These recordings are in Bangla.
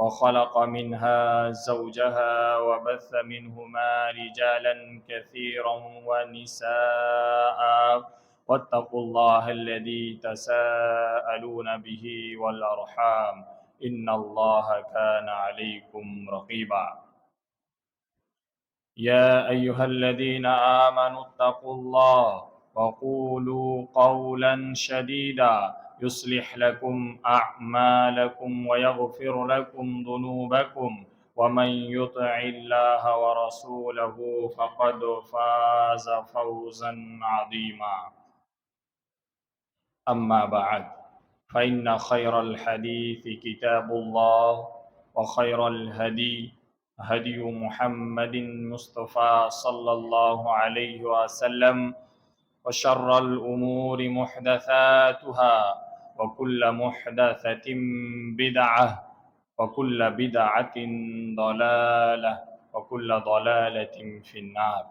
وخلق منها زوجها وبث منهما رجالا كثيرا ونساء. واتقوا الله الذي تساءلون به والأرحام. إن الله كان عليكم رقيبا. يا أيها الذين آمنوا اتقوا الله وقولوا قولا شديدا. يصلح لكم أعمالكم ويغفر لكم ذنوبكم ومن يطع الله ورسوله فقد فاز فوزا عظيما. أما بعد فإن خير الحديث كتاب الله وخير الهدي هدي محمد مصطفى صلى الله عليه وسلم وشر الأمور محدثاتها. وكل محدثة بدعة وكل بدعة ضلالة وكل ضلالة في النار.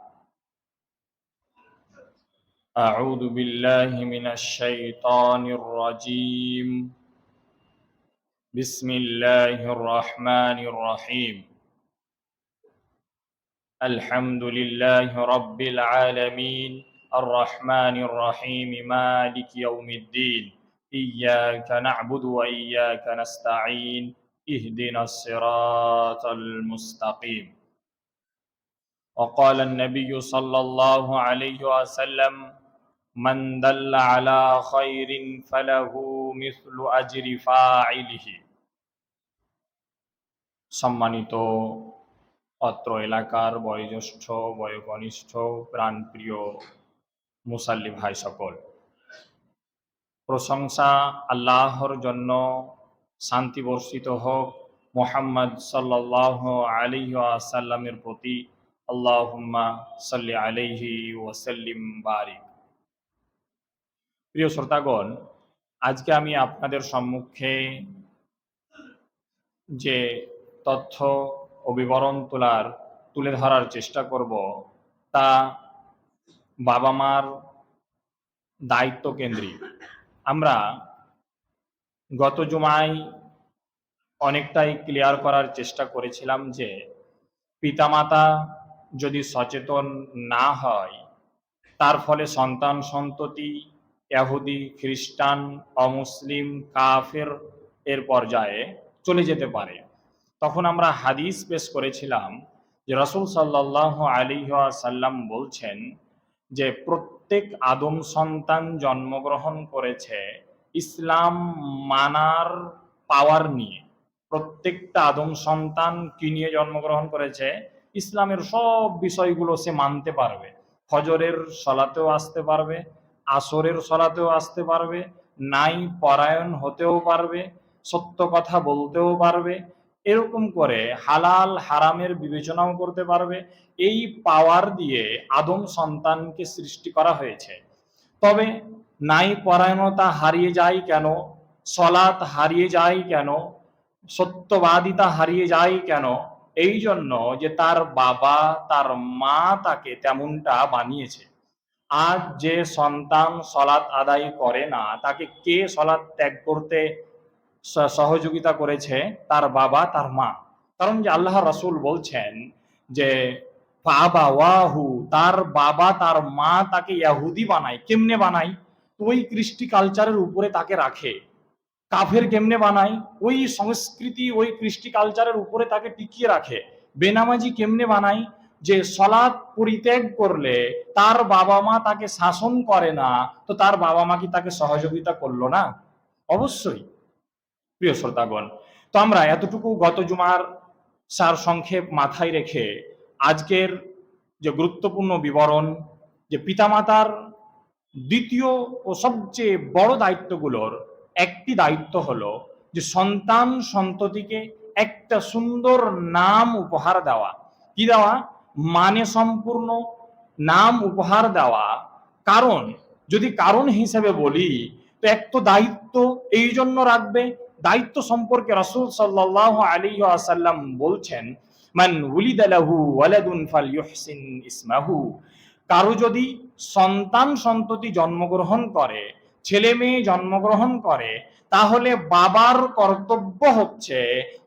أعوذ بالله من الشيطان الرجيم. بسم الله الرحمن الرحيم. الحمد لله رب العالمين. الرحمن الرحيم مالك يوم الدين. إياك نعبد وإياك نستعين اهدنا الصراط المستقيم وقال النبي صلى الله عليه وسلم من دل على خير فله مثل أجر فاعله সম্মানিত অত্র এলাকার বয়োজ্যেষ্ঠ বয়োকনিষ্ঠ প্রাণপ্রিয় মুসাল্লি ভাই সকল প্রশংসা আল্লাহর জন্য শান্তি বর্ষিত হোক। মোহাম্মদ সাল্লাহ আলী আসাল্লামের প্রতি আল্লাহুম্মা সাল্লি আলাইহি ওয়াসাল্লিম বারিক। প্রিয় শ্রোতাগণ, আজকে আমি আপনাদের সম্মুখে যে তথ্য ও বিবরণ তোলার, তুলে ধরার চেষ্টা করব, তা বাবা মার দায়িত্ব কেন্দ্রিক। আমরা গত জুমায় অনেকটাই ক্লিয়ার করার চেষ্টা করেছিলাম যে পিতামাতা যদি সচেতন না হয়, তার ফলে সন্তান সন্ততি এহুদি খ্রিস্টান, অমুসলিম, কাফের এর পর্যায়ে চলে যেতে পারে। তখন আমরা হাদিস পেশ করেছিলাম যে রসুল সাল্লাহ আলী সাল্লাম বলছেন যে প্রত্যেক আদম সন্তান জন্মগ্রহণ করেছে ইসলাম মানার পাওয়ার নিয়ে। প্রত্যেকটা আদম সন্তান কি নিয়ে জন্মগ্রহণ করেছে? ইসলামের সব বিষয়গুলো সে মানতে পারবে। ফজরের সলাতেও আসতে পারবে, আসরের সলাতেও আসতে পারবে, নাই পরায়ণ হতেও পারবে, সত্য কথা বলতেও পারবে এরকম করে হালাল, হারামের বিবেচনাও করতে পারবে। এই পাওয়ার দিয়ে আদম সন্তানকে সৃষ্টি করা হয়েছে। তবে নাই পরায়ণতা হারিয়ে যায় কেন? সলাৎ হারিয়ে যায় কেন? সত্যবাদিতা হারিয়ে যায় কেন? এই জন্য যে তার বাবা, তার মা তাকে তেমনটা বানিয়েছে। আজ যে সন্তান সলাৎ আদায় করে না, তাকে কে সলাৎ ত্যাগ করতে সহযোগিতা করেছে তার বাবা, তার মা। কারণ যে আল্লাহ রসুল বলছেন যে বাবা ওয়াহু তার বাবা, তার মা তাকে ইয়াহুদি বানায়। কেমনে বানায়? ওই কৃষ্টি কালচারের উপরে তাকে রাখে। কাফের কেমনে বানায়? ওই সংস্কৃতি, ওই কৃষ্টি কালচারের উপরে তাকে টিকিয়ে রাখে। বেনামাজি কেমনে বানায়? যে, সলাৎ পরিত্যাগ করলে তার বাবা মা তাকে শাসন করে না, তো তার বাবা মা কি তাকে সহযোগিতা করল না? অবশ্যই। প্রিয় শ্রোতাগণ, তো আমরা এতটুকু গত জুমার সার সংক্ষেপ মাথায় রেখে আজকের যে গুরুত্বপূর্ণ বিবরণ, যে পিতামাতার দ্বিতীয় ও সবচেয়ে বড় দায়িত্বগুলোর একটি দায়িত্ব হলো যে সন্তান সন্ততিকে একটা সুন্দর নাম উপহার দেওয়া। কি দেওয়া? মানে সম্পূর্ণ নাম উপহার দেওয়া। কারণ, যদি কারণ হিসেবে বলি, তো এক তো দায়িত্ব এই জন্য রাখবে দায়িত্ব সম্পর্কে রাসূল সাল্লাল্লাহু আলাইহি ওয়াসাল্লাম বলছেন, মান উলিদা লাহু ওয়ালাদুন ফালইউহসিন ইসমাহু। কারও যদি সন্তান সন্ততি জন্মগ্রহণ করে, ছেলে মেয়ে জন্মগ্রহণ করে, তাহলে বাবার কর্তব্য হচ্ছে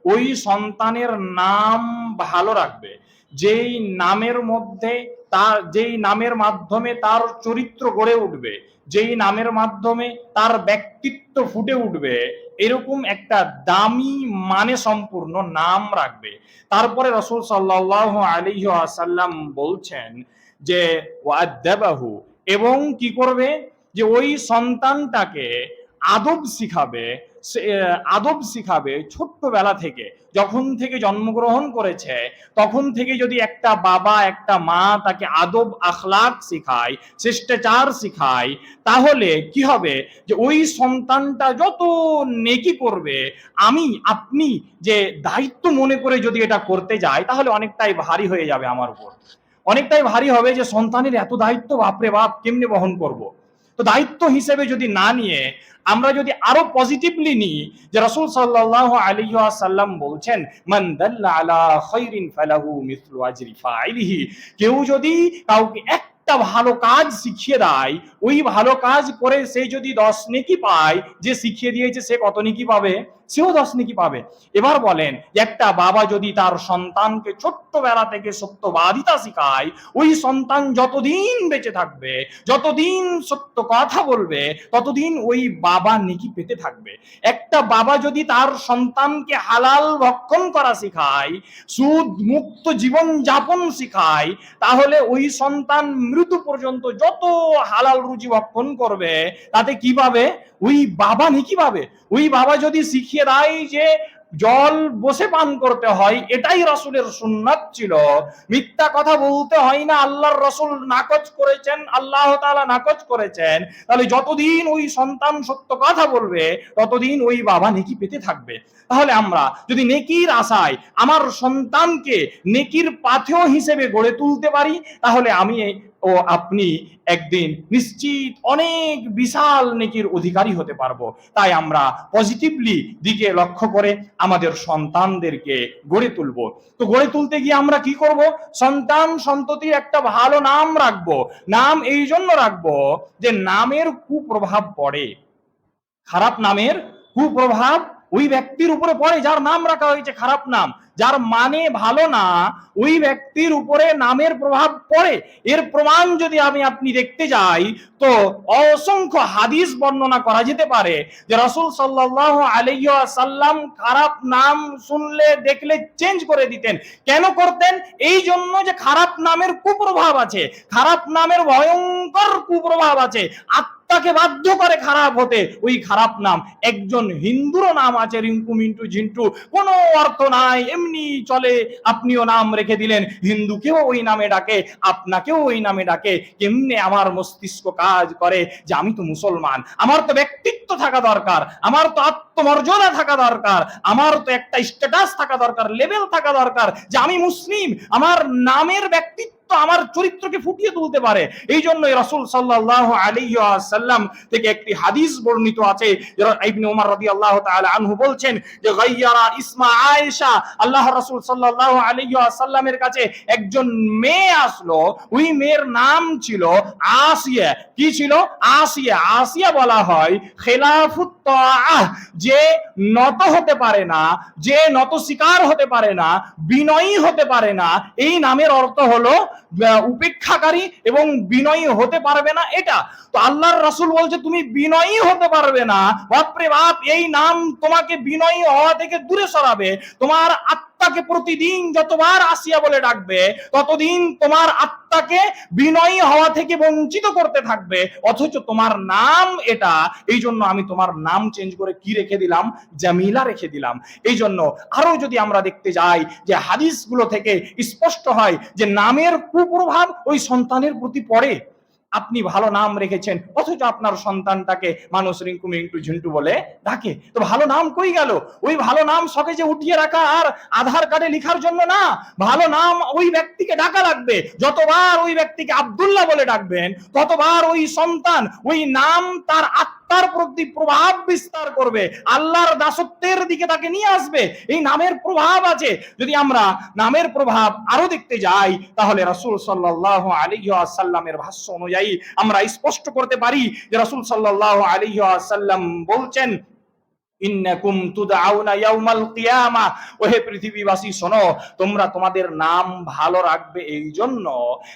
ওই সন্তানের নাম ভালো রাখবে। যেই নামের মধ্যে তার, যেই নামের মাধ্যমে তার চরিত্র গড়ে উঠবে, যেই নামের মাধ্যমে তার ব্যক্তিত্ব ফুটে উঠবে, এরকম একটা দামি মানে সম্পূর্ণ নাম রাখবে। তারপরে রসুল সাল্লাহ আলাইহি আসাল্লাম বলছেন যে ওয়াদ্দাবাহু এবং কি করবে? যে ওই সন্তানটাকে আদব শিখাবে আদব শিখাবে ছোট্টবেলা থেকে। যখন থেকে জন্মগ্রহণ করেছে, তখন থেকে যদি একটা বাবা, একটা মা তাকে আদব আখলাক শিখায়, শিষ্টাচার শিখায়, তাহলে কি হবে? যে ওই সন্তানটা যত নেকি করবে, আমি, আপনি যে দায়িত্ব মনে করে যদি এটা করতে যাই তাহলে অনেকটাই ভারী হয়ে যাবে আমার উপর। অনেকটাই ভারী হবে যে সন্তানের এত দায়িত্ব, বাপরে বাপ, কেমনে বহন করব। দায়িত্ব হিসেবে যদি না নিয়ে আমরা যদি আরও পজিটিভলি নিই যে রসুল সাল্লাল্লাহু আলাইহি ওয়াসাল্লাম বলছেন, মান আলা খাইরিন ফালাহু মিসলু আজরি ফাইলিহি। কেউ যদি কাউকে একটা ভালো কাজ শিখিয়ে দেয়, ওই ভালো কাজ করে সে যদি দশ নেকি পায়, যে শিখিয়ে দিয়েছে সে কত নেকি পাবে? সেও দশ নেকি পাবে। এবার বলেন, একটা বাবা যদি তার সন্তানকে ছোট্টবেলা থেকে সত্যবাদিতা শিখায়, ওই সন্তান যতদিন বেঁচে থাকবে, যতদিন সত্য কথা বলবে, ততদিন ওই বাবা নেকি পেতে থাকবে। একটা বাবা যদি তার সন্তানকে হালাল ভক্ষণ করা শিখায়, সুদ মুক্ত জীবন যাপন শেখায়, তাহলে ওই সন্তান মৃত্যু পর্যন্ত যত হালাল রুজি ভক্ষণ করবে, তাতে কি পাবে? ওই বাবা নেকি পাবে? ওই বাবা যদি শিখিয়ে দেয় যে জল বসে পান করতে হয়, এটাই রসুলের সুন্নাত ছিল। মিথ্যা কথা বলতে হয় না, আল্লাহর রসুল নাকচ করেছেন, আল্লাহ তাআলা নাকচ করেছেন। তাহলে যতদিন ওই সন্তান সত্য কথা বলবে, ততদিন ওই বাবা নেকি পেতে থাকবে। তাহলে আমরা যদি নেকির আশায় আমার সন্তানকে নেকির পাথেয় হিসেবে গড়ে তুলতে পারি, তাহলে আমি ও আপনি একদিন নিশ্চিত অনেক বিশাল নেকির অধিকারী হতে পারব। তাই আমরা পজিটিভলি দিকে লক্ষ্য করে আমাদের সন্তানদেরকে গড়ে তুলবো। তো গড়ে তুলতে গিয়ে আমরা কি করব? সন্তান সন্ততির একটা ভালো নাম রাখব। নাম এই জন্য রাখব যে নামের কুপ্রভাব পড়ে। খারাপ নামের কুপ্রভাব ওই ব্যক্তির উপরে পড়ে যার নাম রাখা হয়েছে খারাপ নাম। যার মানে ভালো না, ওই ব্যক্তির উপরে নামের প্রভাব পড়ে। এর প্রমাণ যদি আমি আপনি দেখতে যাই, তো অসংখ্য হাদিস বর্ণনা করা যেতে পারে যে রসুল সাল্লাহ আলাইসাল্লাম খারাপ নাম শুনলে, দেখলে চেঞ্জ করে দিতেন। কেন করতেন? এই জন্য যে খারাপ নামের কুপ্রভাব আছে, খারাপ নামের ভয়ঙ্কর কুপ্রভাব আছে। আত্মাকে বাধ্য করে খারাপ হতে, ওই খারাপ নাম একজন হিন্দুরও নাম আছে, রিঙ্কু, মিন্টু, ঝিন্টু, কোনো অর্থ নাই এমনি চলে। আপনিও নাম রেখে দিলেন, হিন্দুকেও ওই নামে ডাকে, আপনাকেও ওই নামে ডাকে। কেমনে আমার মস্তিষ্ক কাজ করে যে আমি তো মুসলমান? আমার তো ব্যক্তিত্ব থাকা দরকার, আমার তো আত্মমর্যাদা থাকা দরকার, আমার তো একটা স্ট্যাটাস থাকা দরকার লেভেল থাকা দরকার যে আমি মুসলিম। আমার নামের ব্যক্তিত্ব আমার চরিত্রকে ফুটিয়ে তুলতে পারে। এই জন্য রসুল সাল্লাহ আলাইসাল্লাম থেকে একটি হাদিস বর্ণিত আছে ইবনে তাআলা আনহু বলছেন যে গায়্যারা ইসমা আয়েশা। আল্লাহ রাসূল ওয়াসাল্লামের কাছে একজন মেয়ে আসলো। ওই মেয়ের নাম ছিল আসিয়া। কি ছিল? আসিয়া। আসিয়া বলা হয় খেলাফুত যে নত হতে পারে না, যে নত শিকার হতে পারে না, বিনয়ী হতে পারে না, এই নামের অর্থ হলো উপেক্ষাকারী এবং বিনয়ী হতে পারবে না এটা। তো আল্লাহর রাসুল বলছে, তুমি বিনয়ী হতে পারবে না। বাপরে বাপ, এই নাম তোমাকে বিনয়ী হওয়া থেকে দূরে সরাবে। তোমার আত্মা আত্মাকে প্রতিদিন যতবার আসিয়া বলে ডাকবে, ততদিন তোমার আত্মাকে বিনয়ী হওয়া থেকে বঞ্চিত করতে থাকবে। অথচ তোমার নাম এটা। এই জন্য আমি তোমার নাম চেঞ্জ করে কি রেখে দিলাম? জামিলা রেখে দিলাম। এই জন্য আরও যদি আমরা দেখতে যাই যে হাদিসগুলো থেকে স্পষ্ট হয় যে নামের কুপ্রভাব ওই সন্তানের প্রতি পড়ে। আপনি ভালো নাম রেখেছেন, অথচ আপনার সন্তানটাকে মানুষ রিঙ্কু মিঙ্কু ঝিন্টু বলে ডাকে। তো ভালো নাম কই গেল? ওই ভালো নাম সকে যে উঠিয়ে রাখা আর আধার কার্ডে লিখার জন্য না। ভালো নাম ওই ব্যক্তিকে ডাকা লাগবে। যতবার ওই ব্যক্তিকে আবদুল্লাহ বলে ডাকবেন, ততবার ওই সন্তান, ওই নাম তার আত্মার প্রতি প্রভাব বিস্তার করবে। আল্লাহর দাসত্বের দিকে তাকে নিয়ে আসবে। এই নামের প্রভাব আছে। যদি আমরা নামের প্রভাব আরও দেখতে যাই, তাহলে রাসূল সাল্লাল্লাহু আলাইহি ওয়াসাল্লামের ভাষ্য অনুযায়ী আমরা স্পষ্ট করতে পারি যে রাসূল সাল্লাল্লাহু আলাইহি ওয়াসাল্লাম বলছেন ইন্নাকুম তুদআউনা ইয়াউমাল কিয়ামা। ওহে পৃথিবীবাসী, শোনো, তোমরা তোমাদের নাম ভালো রাখবে এই জন্য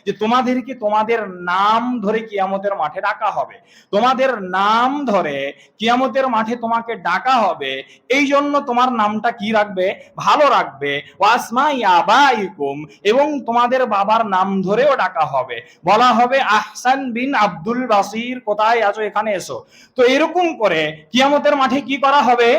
যে তোমাদেরকে তোমাদের নাম ধরে কিয়ামতের মাঠে ডাকা হবে। তোমাদের নাম ধরে কিয়ামতের মাঠে তোমাকে ডাকা হবে। এই জন্য তোমার নামটা কি রাখবে? ভালো রাখবে। ওয়াসমা ইয়াবাইকুম এবং তোমাদের বাবার নাম ধরেও ডাকা হবে। বলা হবে, আহসান বিন আব্দুল বাসির কোথায় আছো? এখানে এসো। তো এরকম করে কিয়ামতের মাঠে কি করা হবে? হবে?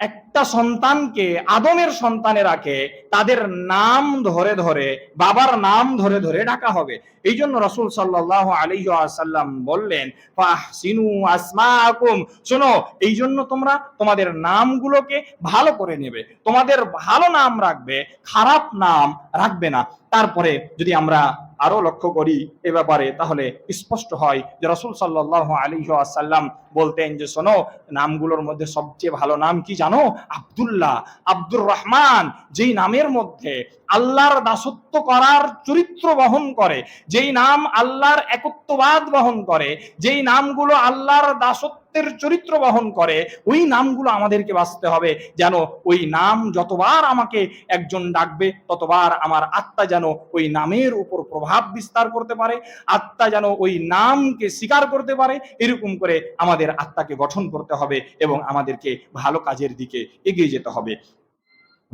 এক একটা সন্তানকে আদমের সন্তানেরাকে তাদের নাম ধরে ধরে, বাবার নাম ধরে ধরে ডাকা হবে। এই জন্য রসুল সাল্লাহ আলাইহি আসাল্লাম বললেন, ফাহসিনু আসমাকুম শোনো, এই জন্য তোমরা তোমাদের নামগুলোকে ভালো করে নেবে। তোমাদের ভালো নাম রাখবে, খারাপ নাম রাখবে না। তারপরে যদি আমরা আরও লক্ষ্য করি এ ব্যাপারে, তাহলে স্পষ্ট হয় যে রসুল সাল্লাহ আলী আসাল্লাম বলতেন যে, শোনো, নামগুলোর মধ্যে সবচেয়ে ভালো নাম কি জানো? আব্দুল্লাহ আব্দুর রহমান যেই নামের মধ্যে আল্লাহর দাসত্ব করার চরিত্র বহন করে, যেই নাম আল্লাহর একত্ববাদ বহন করে, যেই নামগুলো আল্লাহর দাসত্বের চরিত্র বহন করে, ওই নামগুলো আমাদেরকে বাঁচতে হবে। যেন ওই নাম যতবার আমাকে একজন ডাকবে, ততবার আমার আত্মা যেন ওই নামের উপর প্রভাব বিস্তার করতে পারে, আত্মা যেন ওই নামকে স্বীকার করতে পারে, এরকম করে আমাদের আত্মাকে গঠন করতে হবে এবং আমাদেরকে ভালো কাজের দিকে এগিয়ে যেতে হবে।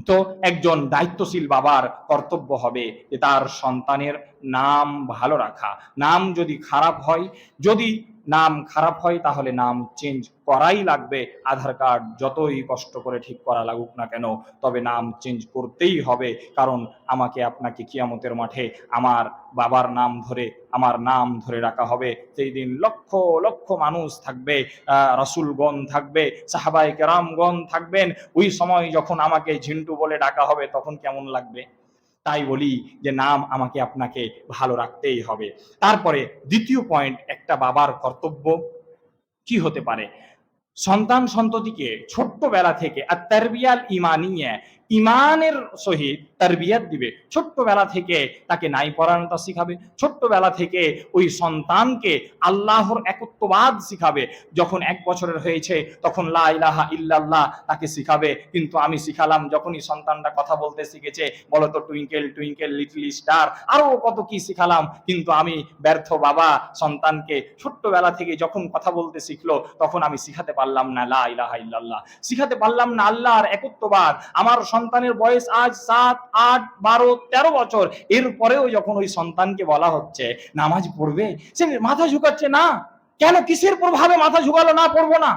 তো একজন দায়িত্বশীল বাবার কর্তব্য হবে যে তার সন্তানের নাম ভালো রাখা। নাম যদি খারাপ হয়, যদি নাম খারাপ হয়, তাহলে নাম চেঞ্জ করাই লাগবে। আধার কার্ড যতই কষ্ট করে ঠিক করা লাগুক না কেন, তবে নাম চেঞ্জ করতেই হবে। কারণ আমাকে আপনাকে কিয়ামতের মাঠে আমার বাবার নাম ধরে, আমার নাম ধরে রাখা হবে। সেই দিন লক্ষ লক্ষ মানুষ থাকবে রসুলগণ থাকবে সাহাবাই কেরামগণ থাকবেন। ওই সময় যখন আমাকে ঝিন্টু বলে ডাকা হবে, তখন কেমন লাগবে? তাই বলি যে নাম আমাকে আপনাকে ভালো রাখতেই হবে। তারপরে দ্বিতীয় পয়েন্ট একটা বাবার কর্তব্য কি হতে পারে? সন্তান সন্ততিকে ছোট্টবেলা থেকে আর তারবিয়াল ইমানিয়া ইমানের সহিত তারবিয়াত দিবে। ছোট্টবেলা থেকে তাকে নাই পরায়ণতা শিখাবে। ছোট্টবেলা থেকে ওই সন্তানকে আল্লাহর একত্ববাদ শিখাবে। যখন এক বছরের হয়েছে, তখন লা ইলাহা ইল্লাল্লাহ তাকে শিখাবে। কিন্তু আমি শিখালাম যখনই সন্তানটা কথা বলতে শিখেছে, বলতো টুইঙ্কেল টুইঙ্কেল, লিটল স্টার, আরও কত কি শিখালাম। কিন্তু আমি ব্যর্থ বাবা, সন্তানকে ছোট্টবেলা থেকে যখন কথা বলতে শিখলো, তখন আমি শিখাতে পারলাম না লা ইলাহা ইল্লাল্লাহ। শিখাতে পারলাম না আল্লাহর একত্ববাদ। আমার সন্তানের বয়স আজ সাত, আট, বারো, তেরো বছর। এরপরেও যখন ওই সন্তানকে বলা হচ্ছে, নামাজ পড়বে? সে মাথা ঝুঁকাচ্ছে, না। কেন? কিসের প্রভাবে মাথা ঝুঁকালো? না, পড়ব না।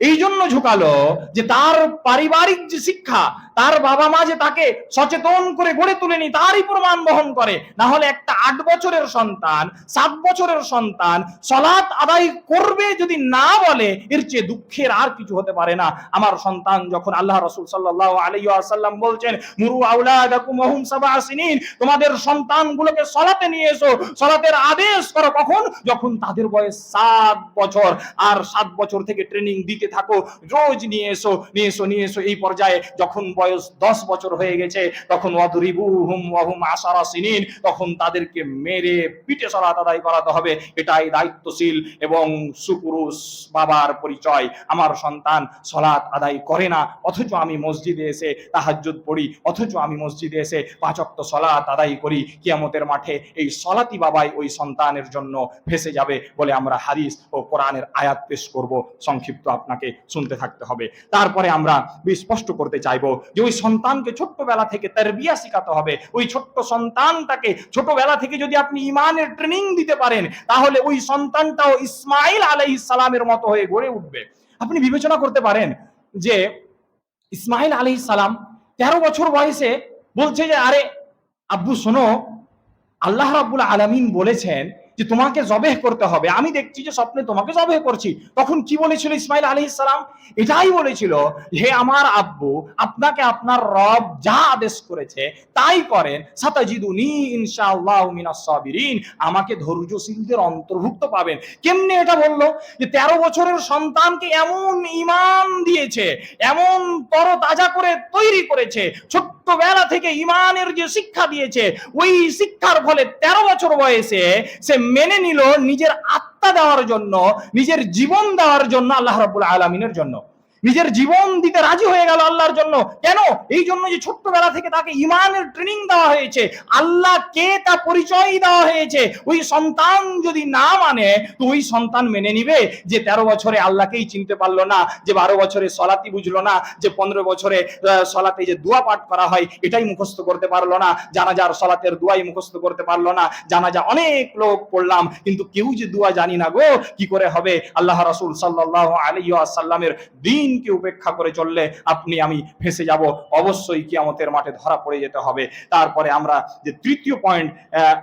এই জন্য ঝুঁকালো যে তার পারিবারিক যে শিক্ষা তার বাবা মা যে তাকে সচেতন করে গড়ে তুলেনি, তারই প্রমাণ বহন করে। না হলে একটা আট বছরের সন্তান, সাত বছরের সন্তান সলাৎ আদায় করবে যদি না বলে, এর চেয়ে দুঃখের আর কিছু হতে পারে না। আমার সন্তান যখন আল্লাহ রসুল সাল্লাহ আলাইহি আসাল্লাম বলছেন, মুরু আউলাদাকুম ওহুম সাবআ সিনিন তোমাদের সন্তানগুলোকে সলাতে নিয়ে এসো, সলাতের আদেশ করো কখন? যখন তাদের বয়স সাত বছর। আর সাত বছর থেকে ট্রেনিং দিতে থাকো, রোজ নিয়ে এসো নিয়ে এসো নিয়ে এসো। এই পর্যায়ে যখন বয়স দশ বছর হয়ে গেছে, তখন ওয়াদুরিবু হুম ওয়াহুম আশারা সিনিন, তখন তাদেরকে মেরে পিঠে সলাত আদায় করাতে হবে। এটাই দায়িত্বশীল এবং সুপুরুষ বাবার পরিচয়। আমার সন্তান সলাৎ আদায় করে না, অথচ আমি মসজিদে এসে তাহাজ্জুদ পড়ি, অথচ আমি মসজিদে এসে পাঁচক্ত সলাৎ আদায় করি। কিয়ামতের মাঠে এই সলাতি বাবাই ওই সন্তানের জন্য ফেসে যাবে বলে আমরা হাদিস ও কোরআনের আয়াত পেশ করব। সংক্ষিপ্ত আপনাকে শুনতে থাকতে হবে। তারপরে আমরা স্পষ্ট করতে চাইব যে ওই সন্তানকে ছোট্টবেলা থেকে তারবিয়া শেখাতে হবে। ওই ছোট্ট সন্তানটাকে ছোটবেলা থেকে যদি আপনি ইমানের ট্রেনিং দিতে পারেন, তাহলে ওই সন্তানটাও ইসমাইল আলাইহিস সালামের মতো হয়ে গড়ে উঠবে। আপনি বিবেচনা করতে পারেন যে ইসমাইল আলাইহিস সালাম তেরো বছর বয়সে বলছে যে, আরে আব্বু, শোনো, আল্লাহ রাব্বুল আলামিন বলেছেন যে তোমাকে জবেহ করতে হবে। আমি দেখছি যে স্বপ্নে তোমাকে জবেহ করছি। তখন কি বলেছিল ইসমাইল আলী ইসলাম এটাই বলেছিল, হে আমার আব্বু, আপনাকে আপনার রব যা আদেশ করেছে তাই করেন। সাতাজিদুনি ইনশাআল্লাহ আমাকে ধৈর্যশীলদের অন্তর্ভুক্ত পাবেন। কেমনে এটা বলল? যে তেরো বছরের সন্তানকে এমন ইমান দিয়েছে, এমন তর তাজা করে তৈরি করেছে ছোট্টবেলা থেকে ইমানের যে শিক্ষা দিয়েছে, ওই শিক্ষার ফলে তেরো বছর বয়সে সে মেনে নিল নিজের আত্মা দেওয়ার জন্য, নিজের জীবন দেওয়ার জন্য আল্লাহ রাবুল আলমিনের জন্য। নিজের জীবন দিতে রাজি হয়ে গেল আল্লাহর জন্য। কেন? এই জন্য যে ছোট্টবেলা থেকে তাকে ইমানের ট্রেনিং দেওয়া হয়েছে। আল্লাহ কে তা পরিচয় দেওয়া হয়েছে। ওই সন্তান যদি না মানে তো ওই সন্তান মেনে নিবে যে তেরো বছরে আল্লাহকেই চিনতে পারল না, যে বারো বছরে সলাতি বুঝলো না, যে পনেরো বছরে সলাতে যে দোয়া পাঠ করা হয়, এটাই মুখস্থ করতে পারল না। জানা জানাজার সলাতের দোয়াই মুখস্থ করতে পারল না। জানাজা অনেক লোক পড়লাম, কিন্তু কেউ যে দোয়া জানি না গো, কি করে হবে? আল্লাহ রাসূল সাল্লাল্লাহু আলাইহি ওয়াসাল্লামের দিনকে উপেক্ষা করে চললে আপনি, আমি ফেসে যাব। অবশ্যই কিয়ামতের মাঠে ধরা পড়ে যেতে হবে। তারপরে আমরা যে তৃতীয় পয়েন্ট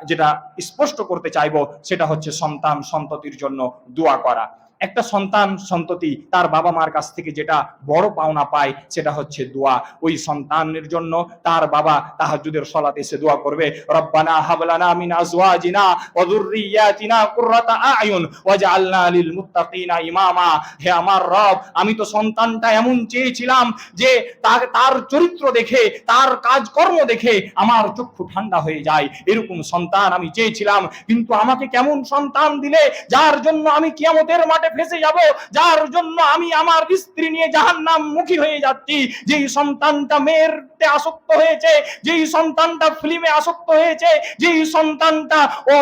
যেটা স্পষ্ট করতে চাইব, সেটা হচ্ছে সন্তান সন্ততির জন্য দোয়া করা। একটা সন্তান সন্ততি তার বাবা মার কাছ থেকে যেটা বড় পাওনা পায়, সেটা হচ্ছে দোয়া। ওই সন্তানের জন্য তার বাবা তাহাজুদের সলাতে এসে দোয়া করবে, রব্বানা হাবলানা মিন আজওয়াজিনা ওয়া যুররিয়াতিনা কুররাতা আয়ুন ওয়াজআলনা লিল মুত্তাকিনা ইমামা। হে আমার রব, আমি তো সন্তানটা এমন চেয়েছিলাম যে তার তার চরিত্র দেখে, তার কাজকর্ম দেখে আমার চক্ষু ঠান্ডা হয়ে যায়। এরকম সন্তান আমি চেয়েছিলাম, কিন্তু আমাকে কেমন সন্তান দিলে, যার জন্য আমি কিয়ামতের মাঠে ফেসে যাব, যার জন্য আমি আমার স্ত্রী নিয়ে জাহান্নাম মুখী হয়ে যাচ্ছি। যেই সন্তানটা মেয়ের আসক্ত হয়েছে, যেই সন্তানটা ফিল্মে আসক্ত হয়েছে, যেই সন্তানটা ও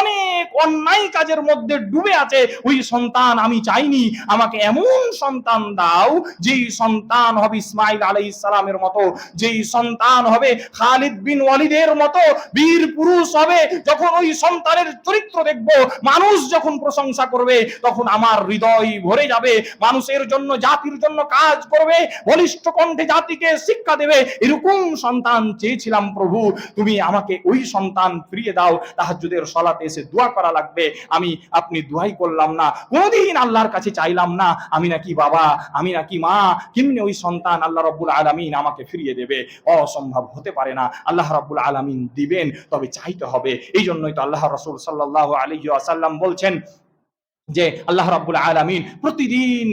অনেক অন্যায় কাজের মধ্যে ডুবে আছে, ওই সন্তান আমি চাইনি। আমাকে এমন সন্তান দাও, যেই সন্তান হবে ইসমাইল আলাইহিস সালামের মতো, যেই সন্তান হবে খালিদ বিন ওয়ালিদের মতো, বীর পুরুষ হবে। যখন ওই সন্তানের চরিত্র দেখব, মানুষ যখন প্রশংসা করবে, তখন আমার হৃদয় ভরে যাবে, মানুষের জন্য, জাতির জন্য কাজ করবে, বলিষ্ঠ কণ্ঠে জাতিকে শিক্ষা দেবে। এরকম সন্তান চেয়েছিলাম প্রভু, তুমি আমাকে ওই সন্তান ফিরিয়ে দাও, তাহাজ্জুদের সলাতে এসে দোয়া করা লাগবে। আমি, আপনি দোয়াই করলাম না, কোনদিন আল্লাহর কাছে চাইলাম না, আমি নাকি বাবা, আমি নাকি মা, কেমনি ওই সন্তান আল্লাহ রব্বুল আলামিন আমাকে ফিরিয়ে দেবে? অসম্ভব হতে পারে না, আল্লাহ রাব্বুল আলামিন দিবেন, তবে চাইতে হবে। এই জন্যই তো আল্লাহ রাসূল সাল্লাল্লাহু আলাইহি ওয়াসাল্লাম বলছেন যে আল্লাহ রাব্বুল আলামিন প্রতিদিন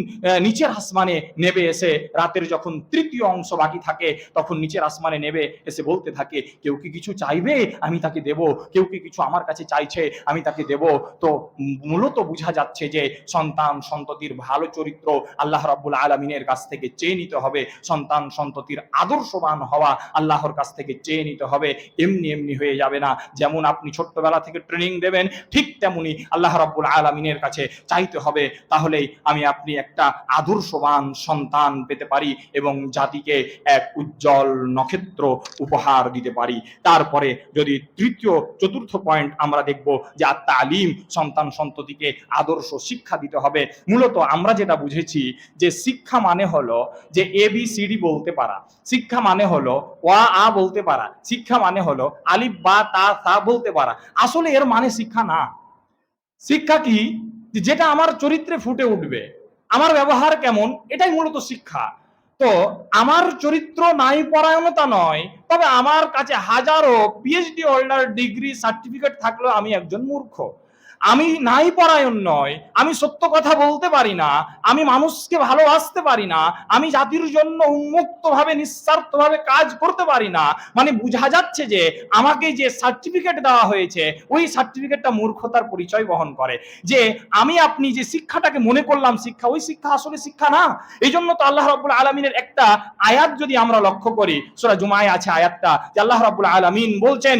নিচের আসমানে নেবে এসে রাতের যখন তৃতীয় অংশ বাকি থাকে, তখন নিচের আসমানে নেবে এসে বলতে থাকে, কেউ কি কিছু চাইবে? আমি তাকে দেব। কেউ কি কিছু আমার কাছে চাইছে? আমি তাকে দেব। তো মূলত বোঝা যাচ্ছে যে সন্তান সন্ততির ভালো চরিত্র আল্লাহ রাব্বুল আলামিনের কাছ থেকে চেয়ে নিতে হবে। সন্তান সন্ততির আদর্শবান হওয়া আল্লাহর কাছ থেকে চেয়ে নিতে হবে। এমনি এমনি হয়ে যাবে না। যেমন আপনি ছোট্টবেলা থেকে ট্রেনিং দেবেন, ঠিক তেমনি আল্লাহ রাব্বুল আলামিনের কাছে চাইতে হবে, তাহলেই আমি আপনি একটা আদর্শবান সন্তান পেতে পারি এবং জাতিকে এক উজ্জ্বল নক্ষত্র উপহার দিতে পারি। তারপরে যদি তৃতীয়, চতুর্থ পয়েন্ট আমরা দেখব যে আত্মা আলিম সন্তান সন্ততিকে আদর্শ শিক্ষা দিতে হবে। মূলত আমরা যেটা বুঝেছি যে শিক্ষা মানে হলো যে এ বি সি ডি বলতে পারা। শিক্ষা মানে হলো ওয়া আ বলতে পারা। শিক্ষা মানে হলো আলিফ, বা, তা, সা বলতে পারা। আসলে এর মানে শিক্ষা না। শিক্ষা কি? যেটা আমার চরিত্রে ফুটে উঠবে, আমার ব্যবহার কেমন, এটাই মূলত শিক্ষা। তো আমার চরিত্র নাই পরায়ণতা নয়, তবে আমার কাছে হাজারো পিএইচডি হোল্ডার ডিগ্রি সার্টিফিকেট থাকলেও আমি একজন মূর্খ। আমি নাই পরায়ণ নয়, আমি সত্য কথা বলতে পারি না, আমি মানুষকে ভালোবাসতে পারি না, আমি জাতির জন্য উন্মুক্ত ভাবে নিঃস্বার্থ ভাবে কাজ করতে পারি না মানে বোঝা যাচ্ছে যে আমাকে যে সার্টিফিকেট দেওয়া হয়েছে, ওই সার্টিফিকেটটা মূর্খতার পরিচয় বহন করে। যে আমি আপনি যে শিক্ষাটাকে মনে করলাম শিক্ষা, ওই শিক্ষা আসলে শিক্ষা না। এই জন্য তো আল্লাহ রাব্বুল আলমিনের একটা আয়াত যদি আমরা লক্ষ্য করি, সোরা জুমায় আছে আয়াতটা, যে আল্লাহ রাব্বুল আলামিন বলছেন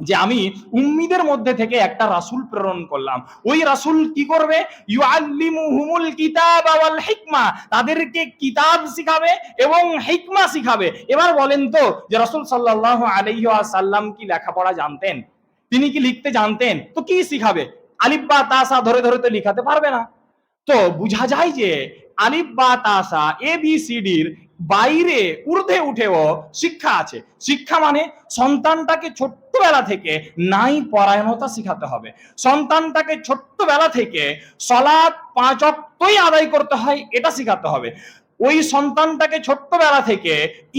যে আমি উম্মিদের মধ্যে থেকে একটা রাসূল প্রেরণ করলাম। ওই রাসূল কি করবে? কিতাব হিকমা। তাদেরকে কিতাব শিখাবে এবং হিকমা শিখাবে। এবার বলেন তো যে রাসূল সাল্লাল্লাহু আলাইহি ওয়াসাল্লাম কি লেখাপড়া জানতেন? তিনি কি লিখতে জানতেন? তো কি শিখাবে? আলিফ বা তাসা ধরে ধরে তো লিখাতে পারবে না। তো বোঝা যায় যে আলিফ বা তাসা এ বি সি ডির বাইরে ঊর্ধ্বে উঠেও শিক্ষা আছে। শিক্ষা মানে সন্তানটাকে ছোট্টবেলা থেকে নাই পরায়ণতা শিখাতে হবে। সন্তানটাকে ছোট্টবেলা থেকে সলাদ অক্টই আদায় করতে হয়, এটা শিখাতে হবে। ওই সন্তানটাকে ছোট্টবেলা থেকে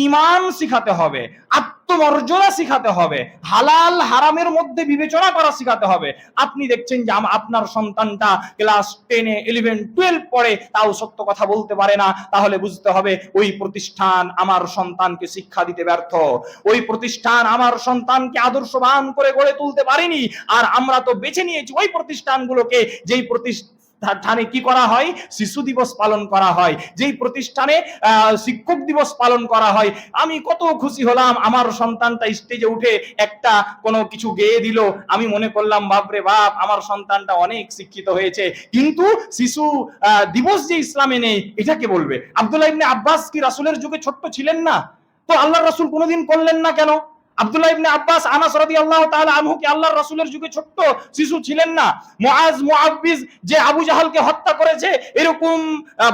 ইমান শিখাতে হবে, আত্মমর্যাদা শিখাতে হবে, হালাল, হারামের মধ্যে বিবেচনা করা শিখাতে হবে। আপনি দেখছেন যে আপনার সন্তানটা ক্লাস টেনে ইলেভেন টুয়েলভ পড়ে, তাও সত্য কথা বলতে পারে না। তাহলে বুঝতে হবে, ওই প্রতিষ্ঠান আমার সন্তানকে শিক্ষা দিতে ব্যর্থ। ওই প্রতিষ্ঠান আমার সন্তানকে আদর্শবান করে গড়ে তুলতে পারেনি। আর আমরা তো বেছে নিয়েছি ওই প্রতিষ্ঠানগুলোকে, যেই প্রতিষ্ঠানে কি করা হয়? শিশু দিবস পালন করা হয়। যেই প্রতিষ্ঠানে শিক্ষক দিবস পালন করা হয়, আমি কত খুশি হলাম। আমার সন্তানটা স্টেজে উঠে একটা কোনো কিছু গেয়ে দিল। আমি মনে করলাম, বাপরে বাপ, আমার সন্তানটা অনেক শিক্ষিত হয়েছে। কিন্তু শিশু দিবস যে ইসলামে নেই এটাকে বলবে? আব্দুল্লাহ ইবনে আব্বাস কি রাসুলের যুগে ছোট্ট ছিলেন না? তো আল্লাহ রাসূল কোনোদিন করলেন না কেন? আব্দুল্লাহ ইবনে আব্বাস, আনাস রাদিয়াল্লাহু তাআলা আনহু কি আল্লাহর যুগে ছোট্ট শিশু ছিলেন না। মুআব্বিজ যে আবু জাহালকে হত্যা করেছে, এরকম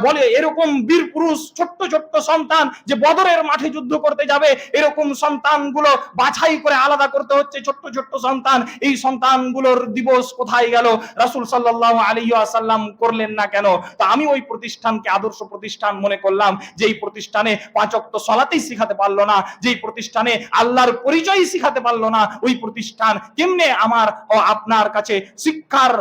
বলে, এরকম বীর পুরুষ, ছোট্ট ছোট্ট সন্তান যে বদরের মাঠে যুদ্ধ করতে যাবে, এরকম সন্তানগুলো বাছাই করে আলাদা করতে হচ্ছে, ছোট্ট ছোট্ট সন্তান। এই সন্তানগুলোর দিবস কোথায় গেল? রাসূল সাল্লাল্লাহু আলাইহি ওয়াসাল্লাম করলেন না কেন? তো আমি ওই প্রতিষ্ঠানকে আদর্শ প্রতিষ্ঠান মনে করলাম, যেই প্রতিষ্ঠানে পাঁচ ওয়াক্ত সলাতেই শিখাতে পারল না, যেই প্রতিষ্ঠানে আল্লাহর পরিচয় শিখাতে পারল না ওই প্রতিষ্ঠান। কেমনে আমার ও আপনার কাছে শিক্ষার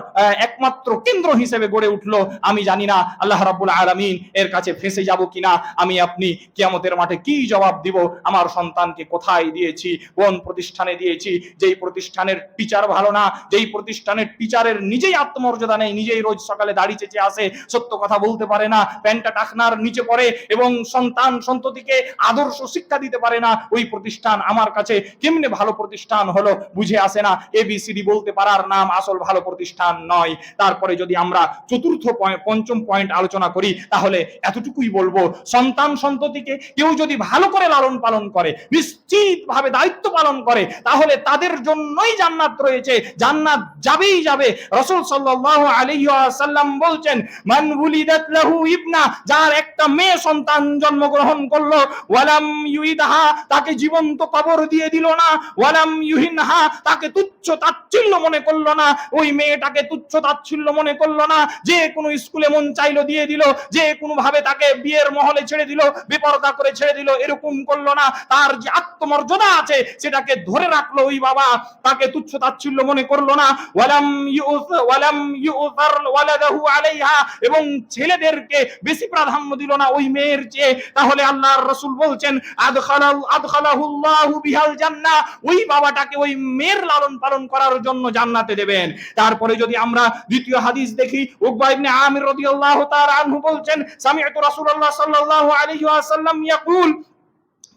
একমাত্র কেন্দ্র হিসেবে গড়ে উঠল আমি জানি না। আল্লাহ রাব্বুল আলামিন এর কাছে ফেসে যাব কিনা? আমি আপনি কিয়ামতের মাঠে কি জবাব দিব? আমার সন্তানকে কোথায় দিয়েছি? কোন প্রতিষ্ঠানে দিয়েছি? যেই প্রতিষ্ঠানের টিচার ভালো না, যেই প্রতিষ্ঠানের টিচারের নিজেই আত্মমর্যাদা নেই, নিজেই রোজ সকালে দাড়ি চেঁচে আসে, সত্য কথা বলতে পারে না, প্যান্টটা টাকনার নিচে পড়ে এবং সন্তান সন্ততিকে আদর্শ শিক্ষা দিতে পারে না, ওই প্রতিষ্ঠান আমার কাছে কেমনে ভালো প্রতিষ্ঠান হলো বুঝে আসে না। এবিসিডি বলতে পারার নাম আসল ভালো প্রতিষ্ঠান নয়। তারপরে যদি আমরা চতুর্থ পঞ্চম পয়েন্ট আলোচনা করি, তাহলে এতটুকুই বলব, সন্তান সন্ততিকে কেউ যদি ভালো করে লালন পালন করে নিশ্চিত ভাবে দায়িত্ব পালন করে, তাহলে তাদের জন্যই জান্নাত রয়েছে। জান্নাত যাবেই যাবে। রসুল সাল্লাল্লাহু আলাইহি ওয়াসাল্লাম বলছেন, মান উলিদাত ইবনা যার একটা মেয়ে সন্তান জন্মগ্রহণ করল, ওয়ালাম ইউইদাহা তাকে জীবন্ত কবর দিয়ে দিল না। ওয়ালাম ইউহিনহা, তাকে তুচ্ছ তাচ্ছিল্য মনে করল না। ওই মেয়েটাকে তুচ্ছ তাচ্ছিল্য মনে করল না। যে কোনো স্কুলে মন চাইলো দিয়ে দিল। যে কোনো ভাবে তাকে বিয়ের মহলে ছেড়ে দিল, বেপরদা করে ছেড়ে দিল, এরকম করল না। তার যে আত্মমর্যাদা আছে, সেটাকে ধরে রাখল ওই বাবা। তাকে তুচ্ছ তাচ্ছিল্য মনে করল না। ওয়ালাম ইউস, ওয়ালাম ইউসার ওয়ালাদাহু আলাইহা, এবং ছেলেদেরকে বেশি প্রাধান্য দিল না ওই মেয়ের চেয়ে। তাহলে আল্লাহর রাসূল বলছেন, আদখালাল, আদখালাহুল্লাহু বিহাল জান্নাহ ওই বাবাটাকে ওই মেয়ের লালন পালন করার জন্য জান্নাতে দেবেন। তারপরে যদি আমরা দ্বিতীয় হাদিস দেখি, উকবা ইবনে আমির রাদিয়াল্লাহু তাআলা আনহু বলছেন, সামিআতু রাসূলুল্লাহ সাল্লাল্লাহু আলাইহি ওয়াসাল্লাম ইয়াকুল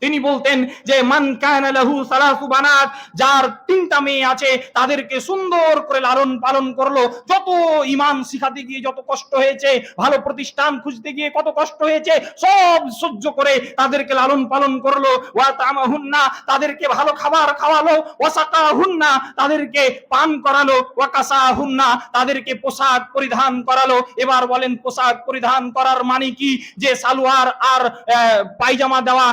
তিনি বলতেন যে, মান কানা লাহু সালাসু বানাত যার তিনটা মেয়ে আছে, তাদেরকে সুন্দর করে লালন পালন করল। যত ইমান শিখাতে গিয়ে যত কষ্ট হয়েছে, ভালো প্রতিষ্ঠান খুঁজতে গিয়ে কত কষ্ট হয়েছে, সব সহ্য করে তাদেরকে লালন পালন করল। ওয়া তামাহুন্না, তাদেরকে ভালো খাবার খাওয়ালো। ওয়াসাকাহুন্না তাদেরকে পান করালো। ওয়া কাসাহুন্না, তাদেরকে পোশাক পরিধান করালো। এবার বলেন, পোশাক পরিধান করার মানে কি? যে সালোয়ার আর পায়জামা দেওয়া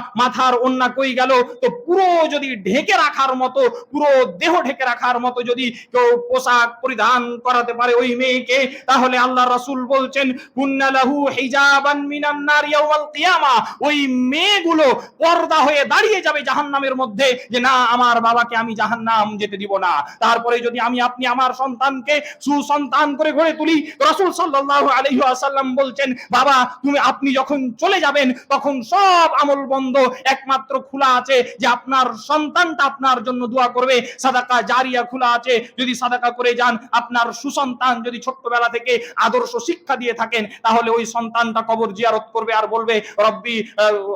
মাথার ওন্না কই গেল? তো পুরো যদি ঢেকে রাখার মতো, পুরো দেহ ঢেকে রাখার মতো যদি কেউ পোশাক পরিধান করাতে পারে ওই মেয়েকে, তাহলে আল্লাহ রাসূল বলছেন, কুন্না লাহু হিজাবান মিনান নার ইয়াউমাল কিয়ামা ওই মেয়েগুলো পর্দা হয়ে দাঁড়িয়ে যাবে জাহান্নামের মধ্যে, যে না, আমার বাবাকে আমি জাহান্নাম যেতে দিব না। তারপরে যদি আমি আপনি আমার সন্তানকে সুসন্তান করে গড়ে তুলি রাসূল সাল্লাল্লাহু আলাইহি ওয়াসাল্লাম বলছেন, বাবা, তুমি আপনি যখন চলে যাবেন, তখন সব আমল বন্ধ, এক একমাত্র খোলা আছে যে আপনার সন্তানটা আপনার জন্য দোয়া করবে। সাদাকা জারিয়া খোলা আছে। যদি সাদাকা করে যান, আপনার সুসন্তান যদি ছোট্টবেলা থেকে আদর্শ শিক্ষা দিয়ে থাকেন, তাহলে ওই সন্তানটা কবর জিয়ারত করবে আর বলবে, রব্বি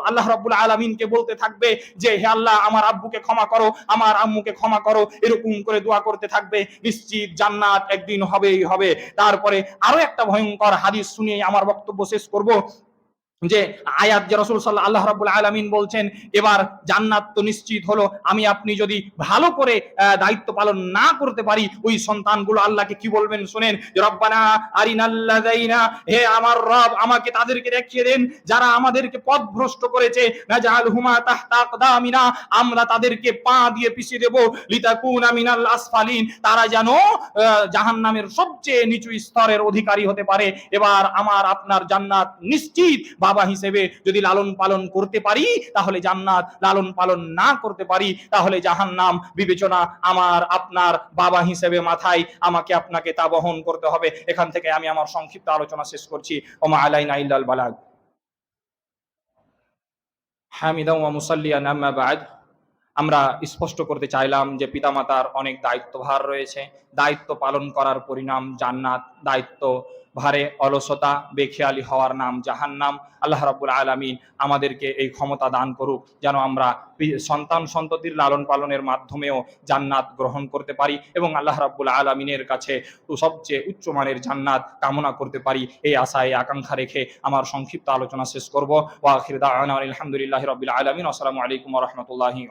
আল্লাহ রাব্বুল আলামিনকে বলতে থাকবে যে, হে আল্লাহ, আমার আব্বুকে ক্ষমা করো, আমার আম্মুকে ক্ষমা করো। এরকম করে দোয়া করতে থাকবে। নিশ্চিত জান্নাত একদিন হবেই হবে। তারপরে আরও একটা ভয়ঙ্কর হাদিস শুনিয়ে আমার বক্তব্য শেষ করব। যে আয়াত যে রসুল সাল্লাহ আল্লাহ রাবুল আলমিন বলছেন, এবার জান্নাত তো নিশ্চিত হলো, আমি আপনি যদি ভালো করে দায়িত্ব পালন না করতে পারি, ওই সন্তানগুলো আল্লাহকে কি বলবেন শুনেন? রব্বানা আরিনাল্লাযাইনা, হে আমার রব, আমাকে তাদেরকে দেখিয়ে দেন, যারা আমাদেরকে পথ ভ্রষ্ট করেছে, নাজআলহুমা তাহতা আকদামিনা, আমরা তাদেরকে পা দিয়ে পিছিয়ে দেব, লিতাকুনা মিনাল আসফালিন, তারা যেন জাহান্নামের সবচেয়ে নিচু স্তরের অধিকারী হতে পারে। এবার আমার আপনার জান্নাত নিশ্চিত বাবা হিসেবে যদি লালন পালন করতে পারি, তাহলে জান্নাত লালন পালন না করতে পারি, তাহলে জাহান্নাম বিবেচনা আমার, আপনার বাবা হিসেবে মাথায় আমাকে আপনাকে তা বহন করতে হবে। এখান থেকে আমি আমার সংক্ষিপ্ত আলোচনা শেষ করছি। ওমা আলাইনা ইল্লাল বালাগ। হামিদা ওয়া মুসাল্লিয়ান আম্মা বাদ। আমরা স্পষ্ট করতে চাইলাম যে পিতামাতার অনেক দায়িত্বভার রয়েছে। দায়িত্ব পালন করার পরিণাম জান্নাত, দায়িত্ব ভারে অলসতা, বেখেয়ালি হওয়ার নাম জাহান্নাম। আল্লাহ রাব্বুল আলামিন আমাদেরকে এই ক্ষমতা দান করুক, যেন আমরা সন্তান সন্ততির লালন পালনের মাধ্যমেও জান্নাত গ্রহণ করতে পারি এবং আল্লাহ রাব্বুল আলামিনের কাছে সবচেয়ে উচ্চমানের জান্নাত কামনা করতে পারি। এই আশায়, আকাঙ্ক্ষা রেখে আমার সংক্ষিপ্ত আলোচনা শেষ করব। আলহামদুলিল্লাহি রাব্বিল আলামিন। আসসালামু আলাইকুম রাহমাতুল্লাহি